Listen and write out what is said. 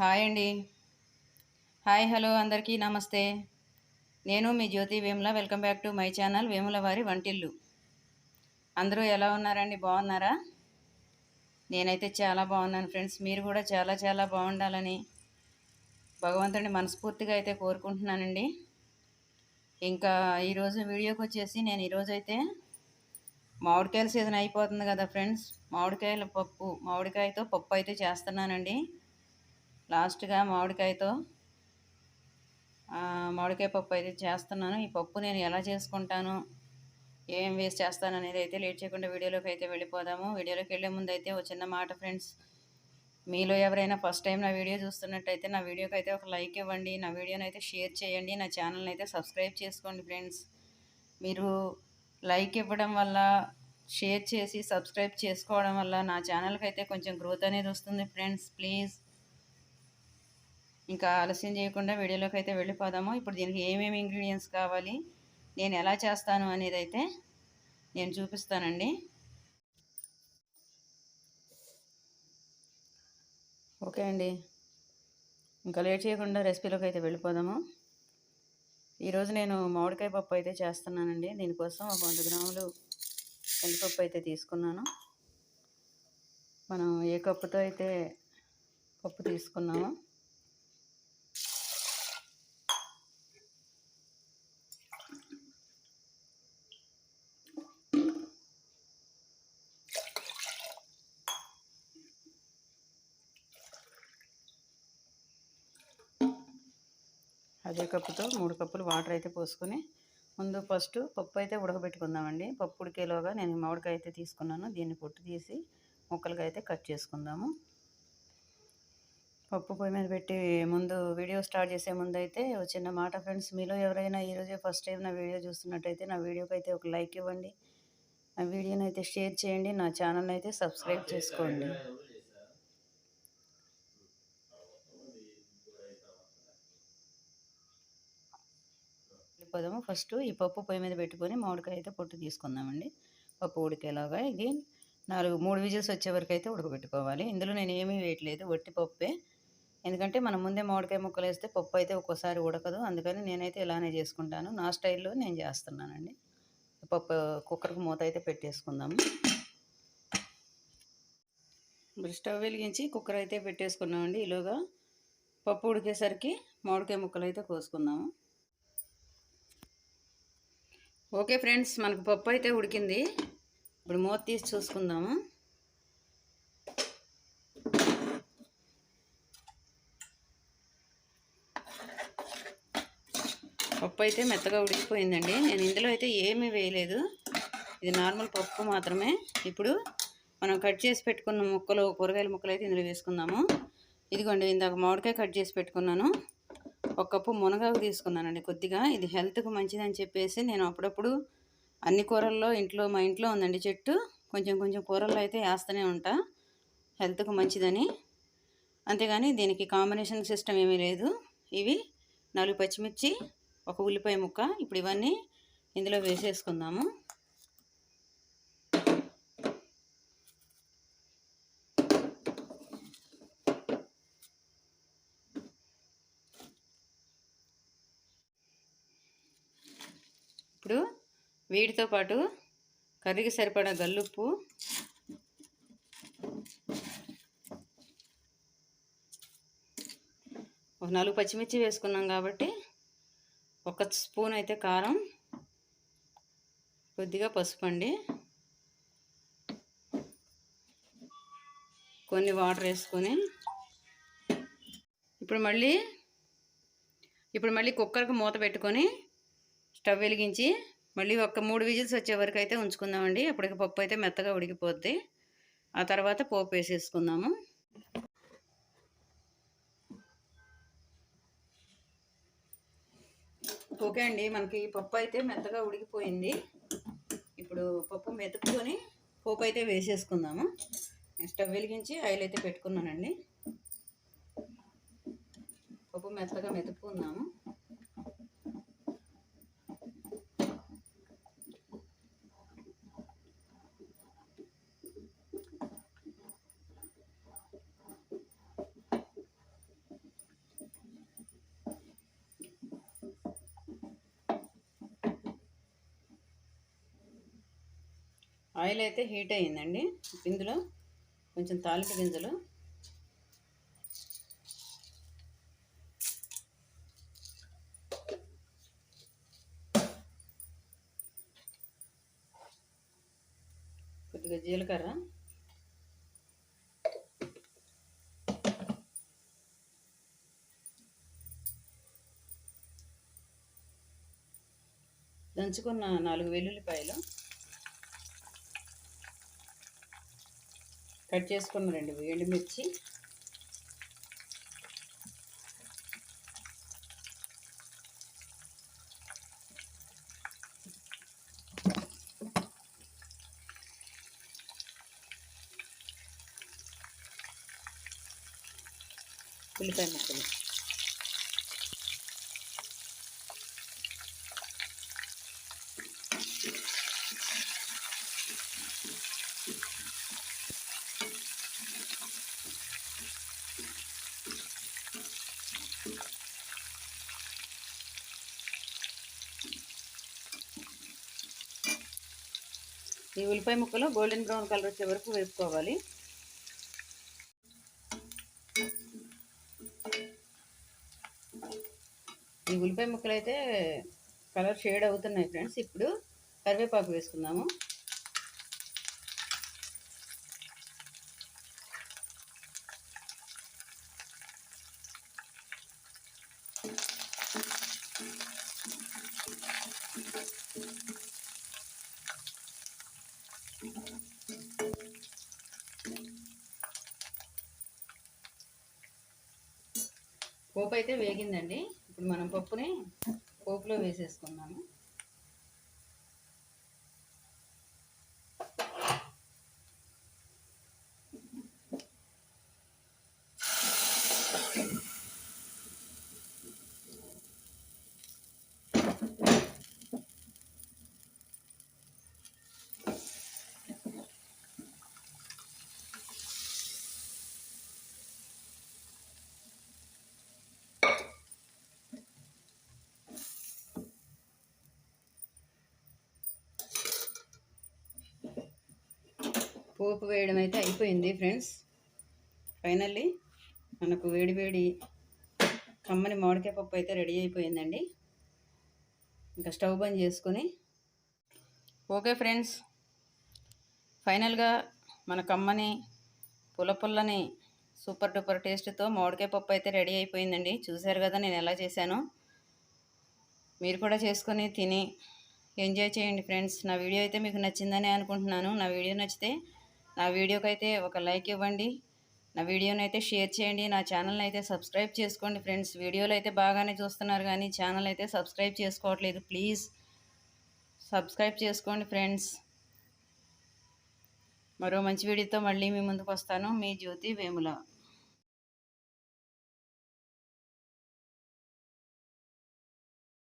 Hi అండి. Hi hello అందరికీ నమస్తే. నేను మీ Jyothi Vemula welcome back to my channel Vemula వారి వంటిల్లు. అందరూ ఎలా ఉన్నారండి? బాగున్నారా? నేనైతే చాలా బాగున్నాను ఫ్రెండ్స్. మీరు కూడా చాలా చాలా బాగుండాలని భగవంతుడిని మనస్ఫూర్తిగా అయితే కోరుకుంటున్నానండి. ఇంకా ఈరోజు వీడియోకి వచ్చేసి నేను ఈరోజు అయితే మామిడికాయల సీజన్ అయిపోతుంది కదా ఫ్రెండ్స్. మామిడికాయల పప్పు మామిడికాయతో పప్పు అయితే చేస్తున్నానండి. లాస్ట్గా మామిడికాయతో మామిడికాయ పప్పు అయితే చేస్తున్నాను. ఈ పప్పు నేను ఎలా చేసుకుంటాను ఏం వేస్ట్ చేస్తాను అనేది అయితే లేట్ చేయకుండా వీడియోలోకి అయితే వెళ్ళిపోదాము. వీడియోలోకి వెళ్ళే ముందు అయితే ఒక చిన్న మాట ఫ్రెండ్స్. మీలో ఎవరైనా ఫస్ట్ టైం నా వీడియో చూస్తున్నట్టయితే నా వీడియోకి అయితే ఒక లైక్ ఇవ్వండి. నా వీడియోని అయితే షేర్ చేయండి. నా ఛానల్ని అయితే సబ్స్క్రైబ్ చేసుకోండి ఫ్రెండ్స్. మీరు లైక్ ఇవ్వడం వల్ల షేర్ చేసి సబ్స్క్రైబ్ చేసుకోవడం వల్ల నా ఛానల్కి అయితే కొంచెం గ్రోత్ అనేది వస్తుంది ఫ్రెండ్స్. ప్లీజ్. ఇంకా ఆలస్యం చేయకుండా వీడియోలోకి అయితే వెళ్ళిపోదాము. ఇప్పుడు దీనికి ఏమేమి ఇంగ్రీడియంట్స్ కావాలి? నేను ఎలా చేస్తాను అనేది అయితే నేను చూపిస్తానండి. ఓకే అండి. ఇంకా లేట్ చేయకుండా రెసిపీలోకి అయితే వెళ్ళిపోదాము. ఈరోజు నేను మామిడికాయ పప్పు అయితే చేస్తున్నానండి. దీనికోసం ఒక వంద గ్రాములు కందిపప్పు అయితే తీసుకున్నాను. మనం ఏ కప్పుతో అయితే పప్పు తీసుకున్నామో అదే కప్పుతో మూడు కప్పులు వాటర్ అయితే పోసుకొని ముందు ఫస్ట్ పప్పు అయితే ఉడకబెట్టుకుందామండి. పప్పు ఉడికేలోగా నేను మామిడికాయ అయితే తీసుకున్నాను. దీన్ని పొట్టు తీసి ముక్కలుగా అయితే కట్ చేసుకుందాము. పప్పు పొయ్యి మీద పెట్టి ముందు వీడియో స్టార్ట్ చేసే ముందు అయితే చిన్న మాట ఫ్రెండ్స్. మీలో ఎవరైనా ఈరోజే ఫస్ట్ టైం నా వీడియో చూస్తున్నట్టయితే నా వీడియోకి అయితే ఒక లైక్ ఇవ్వండి. నా వీడియోని అయితే షేర్ చేయండి. నా ఛానల్ని అయితే సబ్స్క్రైబ్ చేసుకోండి. వెళ్ళిపోదాము ఫస్ట్ ఈ పప్పు పొయ్యి మీద పెట్టుకొని మామిడికాయ అయితే పొట్టు తీసుకుందామండి. పప్పు ఉడికేలాగా ఇది నాలుగు మూడు విజిల్స్ వచ్చే వరకు అయితే ఉడకబెట్టుకోవాలి. ఇందులో నేను ఏమీ వేయట్లేదు. వట్టి పప్పే. ఎందుకంటే మనం ముందే మామిడికాయ ముక్కలు వేస్తే పప్పు అయితే ఒక్కోసారి ఉడకదు. అందుకని నేనైతే ఇలానే చేసుకుంటాను. నా స్టైల్లో నేను చేస్తున్నానండి. పప్పు కుక్కర్కి మూత అయితే పెట్టేసుకుందాము. స్టవ్ వెలిగించి కుక్కర్ అయితే పెట్టేసుకున్నామండి. ఈలోగా పప్పు ఉడికేసరికి మామిడికాయ ముక్కలు అయితే కోసుకుందాము. ఓకే ఫ్రెండ్స్ మనకు పప్పు అయితే ఉడికింది. ఇప్పుడు మూత తీసి చూసుకుందాము. పప్పు అయితే మెత్తగా ఉడికిపోయిందండి. నేను ఇందులో అయితే ఏమీ వేయలేదు. ఇది నార్మల్ పప్పు మాత్రమే. ఇప్పుడు మనం కట్ చేసి పెట్టుకున్న ముక్కలు కూరగాయల ముక్కలు అయితే ఇందులో వేసుకుందాము. ఇదిగోండి ఇందాక మామిడికాయ కట్ చేసి పెట్టుకున్నాను. ఒక కప్పు మునగాకు తీసుకున్నానండి. కొద్దిగా ఇది హెల్త్కి మంచిదని చెప్పేసి నేను అప్పుడప్పుడు అన్ని కూరల్లో ఇంట్లో మా ఇంట్లో ఉందండి చెట్టు. కొంచెం కొంచెం కూరల్లో అయితే వేస్తూనే ఉంటా. హెల్త్కు మంచిదని. అంతేగాని దీనికి కాంబినేషన్ సిస్టమ్ ఏమీ లేదు. ఇవి నాలుగు పచ్చిమిర్చి ఒక ఉల్లిపాయ ముక్క. ఇప్పుడు ఇవన్నీ ఇందులో వేసేసుకుందాము ఇప్పుడు వీటితో పాటు కర్రీకి సరిపడా గల్లుప్పు ఒక నాలుగు పచ్చిమిర్చి వేసుకున్నాం కాబట్టి ఒక స్పూన్ అయితే కారం కొద్దిగా పసుపు అండి. కొన్ని వాటర్ వేసుకొని ఇప్పుడు మళ్ళీ ఇప్పుడు మళ్ళీ కుక్కర్కి మూత పెట్టుకొని స్టవ్ వెలిగించి మళ్ళీ ఒక మూడు విజిల్స్ వచ్చే వరకు అయితే ఉంచుకుందామండి. అప్పటికి పప్పు అయితే మెత్తగా ఉడికిపోద్ది. ఆ తర్వాత పోపు వేసేసుకుందాము. ఓకే అండి. మనకి పప్పు అయితే మెత్తగా ఉడికిపోయింది. ఇప్పుడు పప్పు మెతుక్కొని పోపు అయితే వేసేసుకుందాము. స్టవ్ వెలిగించి ఆయిల్ అయితే పెట్టుకున్నానండి. పప్పు మెత్తగా మెతుక్కుందాము. ఆయిల్ అయితే హీట్ అయ్యిందండి. ఇందులో కొంచెం తాలింపు గింజలు. కొద్దిగా జీలకర్ర. దంచుకున్న నాలుగు వెల్లుల్లిపాయలు. కట్ చేసుకున్న రెండు ఎండుమిర్చి ఉల్లిపాయ ముక్కలు. ఈ ఉల్లిపాయ ముక్కలు గోల్డెన్ బ్రౌన్ కలర్ వచ్చే వరకు వేపుకోవాలి. ఈ ఉల్లిపాయ ముక్కలు అయితే కలర్ షేడ్ అవుతున్నాయి ఫ్రెండ్స్. ఇప్పుడు కరివేపాకు వేసుకుందాము. పోపు అయితే వేగిందండి. ఇప్పుడు మనం పప్పుని పోపులో వేసేసుకున్నాము పోపు వేయడం అయితే అయిపోయింది ఫ్రెండ్స్ ఫైనల్లీ మనకు వేడి వేడి కమ్మని మామిడికాయ పప్పు అయితే రెడీ అయిపోయిందండి. ఇంకా స్టవ్ బంద్ చేసుకొని. ఓకే ఫ్రెండ్స్ ఫైనల్గా మన కమ్మని పుల్ల పుల్లని సూపర్ డూపర్ టేస్ట్తో మామిడికాయ పప్పు అయితే రెడీ అయిపోయిందండి. చూశారు కదా నేను ఎలా చేశాను. మీరు కూడా చేసుకొని తిని ఎంజాయ్ చేయండి ఫ్రెండ్స్ నా వీడియో అయితే మీకు నచ్చిందని అనుకుంటున్నాను. నా వీడియో నచ్చితే నా వీడియోకి అయితే ఒక లైక్ ఇవ్వండి. నా వీడియోని అయితే షేర్ చేయండి. నా ఛానల్ని అయితే సబ్స్క్రైబ్ చేసుకోండి ఫ్రెండ్స్. వీడియోలు అయితే బాగానే చూస్తున్నారు కానీ ఛానల్ అయితే సబ్స్క్రైబ్ చేసుకోవట్లేదు. ప్లీజ్ సబ్స్క్రైబ్ చేసుకోండి ఫ్రెండ్స్. మరో మంచి వీడియోతో మళ్ళీ మీ ముందుకు వస్తాను మీ జ్యోతి వేముల.